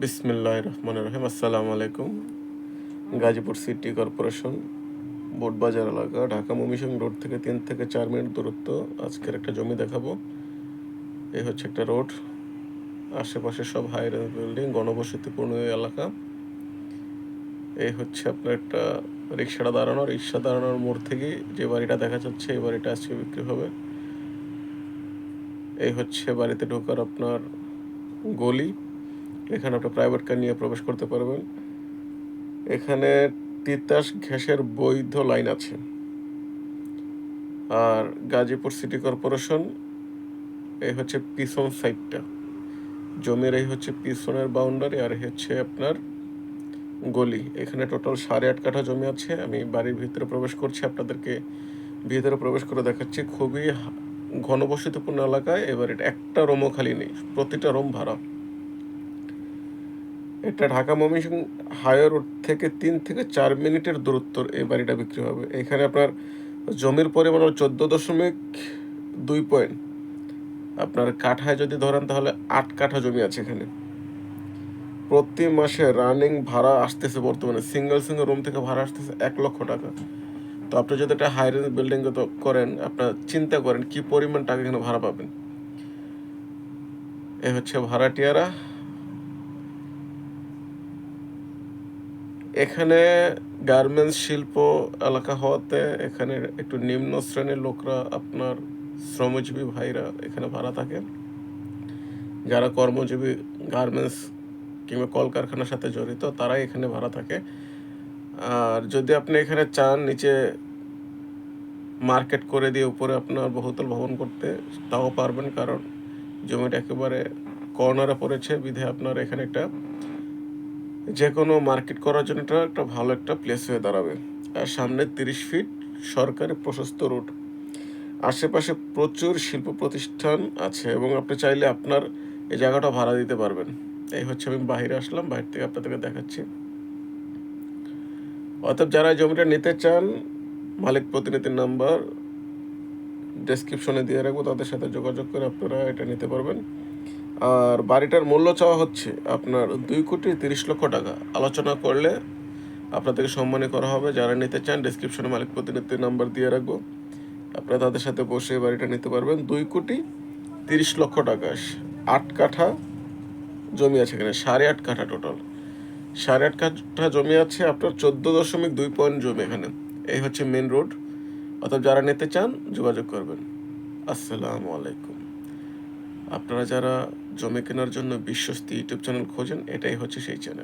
বিসমিল্লাহ রহমান রহিম। আসসালামু আলাইকুম। গাজীপুর সিটি কর্পোরেশন, বোটবাজার এলাকা, ঢাকা মমিসিং রোড থেকে তিন থেকে চার মিনিট দূরত্ব। আজকের একটা জমি দেখাবো। এই হচ্ছে একটা রোড। আশেপাশে সব হাই রেঞ্জ বিল্ডিং গণবসতিপূর্ণ এলাকা। এই হচ্ছে আপনার একটা রিক্সাটা দাঁড়ানো রিক্সা দাঁড়ানোর মোড় থেকে যে বাড়িটা দেখা যাচ্ছে, এই বাড়িটা আজকে বিক্রি হবে। এই হচ্ছে বাড়িতে ঢোকার আপনার গলি। এখানে আপনি প্রাইভেট কার নিয়ে প্রবেশ করতে পারবেন। এখানে তিতাস গ্যাসের বৈধ লাইন আছে। আর গাজীপুর সিটি কর্পোরেশন এই হচ্ছে পিছন সাইডটা জমির এই হচ্ছে পিছনের বাউন্ডারি আর হচ্ছে আপনার গলি। এখানে টোটাল সাড়ে আট কাঠা জমি আছে। আমি বাড়ির ভিতরে প্রবেশ করছি, আপনাদেরকে ভিতরে প্রবেশ করে দেখাচ্ছি। খুবই ঘনবসতিপূর্ণ এলাকায়, এবার এটা একটা রুমও খালি নেই, প্রতিটা রুম ভাড়া। এটা ঢাকা ময়মনসিংহ হাইওয়ে রোড থেকে তিন থেকে চার মিনিটের দূরত্ব এই বাড়িটা বিক্রি হবে। এখানে আপনার জমির পরিমাণ চোদ্দ দশমিক দুই পয়েন্ট। আপনার কাঠায় যদি ধরেন তাহলে আট কাঠা জমি আছে এখানে। প্রতি মাসে রানিং ভাড়া আসতেছে বর্তমানে। সিঙ্গেল সিঙ্গেল রুম থেকে ভাড়া আসতেছে এক লক্ষ টাকা। তো আপনি যদি একটা হাই রেঞ্জ বিল্ডিং করেন, আপনার চিন্তা করেন কি পরিমাণ টাকা এখানে ভাড়া পাবেন। এ হচ্ছে ভাড়াটিয়ারা। এখানে গার্মেন্টস শিল্প এলাকা হওয়াতে এখানে একটু নিম্ন শ্রেণির লোকরা আপনার শ্রমজীবী ভাইরা এখানে ভাড়া থাকে। যারা কর্মজীবী গার্মেন্টস কিংবা কলকারখানার সাথে জড়িত, তারাই এখানে ভাড়া থাকে। আর যদি আপনি এখানে চান নিচে মার্কেট করে দিয়ে উপরে আপনার বহুতল ভবন করতে, তাও পারবেন। কারণ জমিটা একেবারে কর্নারে পড়েছে, বিধে আপনার এখানে একটা যে কোনো মার্কেট করার জন্য এটা একটা ভালো একটা প্লেস হয়ে দাঁড়াবে। আর সামনে তিরিশ ফিট সরকারি প্রশস্ত রুট আশেপাশে প্রচুর শিল্প প্রতিষ্ঠান আছে এবং আপনি চাইলে আপনার এই জায়গাটা ভাড়া দিতে পারবেন। এই হচ্ছে আমি বাইরে আসলাম, বাইরে থেকে আপনাদেরকে দেখাচ্ছি। অতএব যারা জমিটা নিতে চান, মালিক প্রতিনিধির নাম্বার ডেসক্রিপশনে দিয়ে রাখব, তাদের সাথে যোগাযোগ করে আপনারা এটা নিতে পারবেন। আর বাড়িটার মূল্য চাওয়া হচ্ছে আপনার দুই কোটি তিরিশ লক্ষ টাকা। আলোচনা করলে আপনাদেরকে সম্মানী করা হবে। যারা নিতে চান ডিসক্রিপশনে মালিক প্রতিনিধির নাম্বার দিয়ে রাখব। আপনারা তাদের সাথে বসে বাড়িটা নিতে পারবেন। দুই কোটি তিরিশ লক্ষ টাকা। আট কাঠা জমি আছে এখানে, সাড়ে আট কাঠা টোটাল সাড়ে আট কাঠা জমি আছে আপনার চোদ্দ দশমিক দুই পয়েন্ট জমি এখানে। এই হচ্ছে মেন রোড অর্থাৎ যারা নিতে চান, যোগাযোগ করবেন। আসসালামু আলাইকুম। আপনারা যারা জমি কেনার জন্য বিশ্বস্ত ইউটিউব চ্যানেল খোঁজেন এটাই হচ্ছে সেই চ্যানেল